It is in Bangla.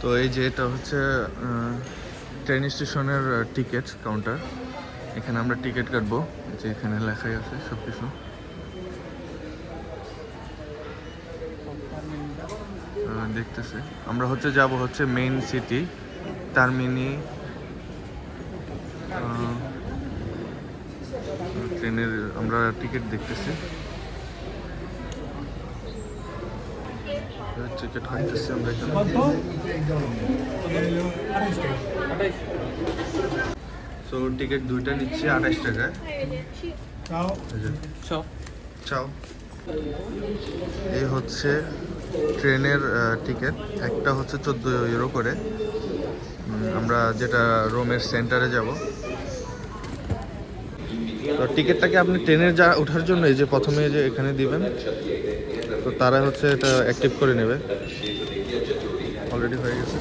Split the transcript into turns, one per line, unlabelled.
তো এই যে এটা হচ্ছে ট্রেন স্টেশনের টিকিট কাউন্টার এখানে আমরা টিকিট কাটবো। যে এখানে লেখাই আছে সব কিছু দেখতেছে। আমরা হচ্ছে যাব হচ্ছে মেইন সিটি টার্মিনি ট্রেনের আমরা টিকিট দেখতেছি। টিকিট কাটতেছি আমরা এখানে। সো টিকিট দুইটা নিচ্ছে আঠাশ টাকায়। চাও? এই হচ্ছে ট্রেনের টিকিট একটা হচ্ছে চোদ্দ ইউরো করে। আমরা যেটা রোমের সেন্টারে যাব। তো টিকিটটাকে আপনি ট্রেনের যা ওঠার জন্য এই যে প্রথমে যে এখানে দিবেন, তো তারা হচ্ছে এটা অ্যাক্টিভ করে নেবে। অলরেডি হয়ে গেছে।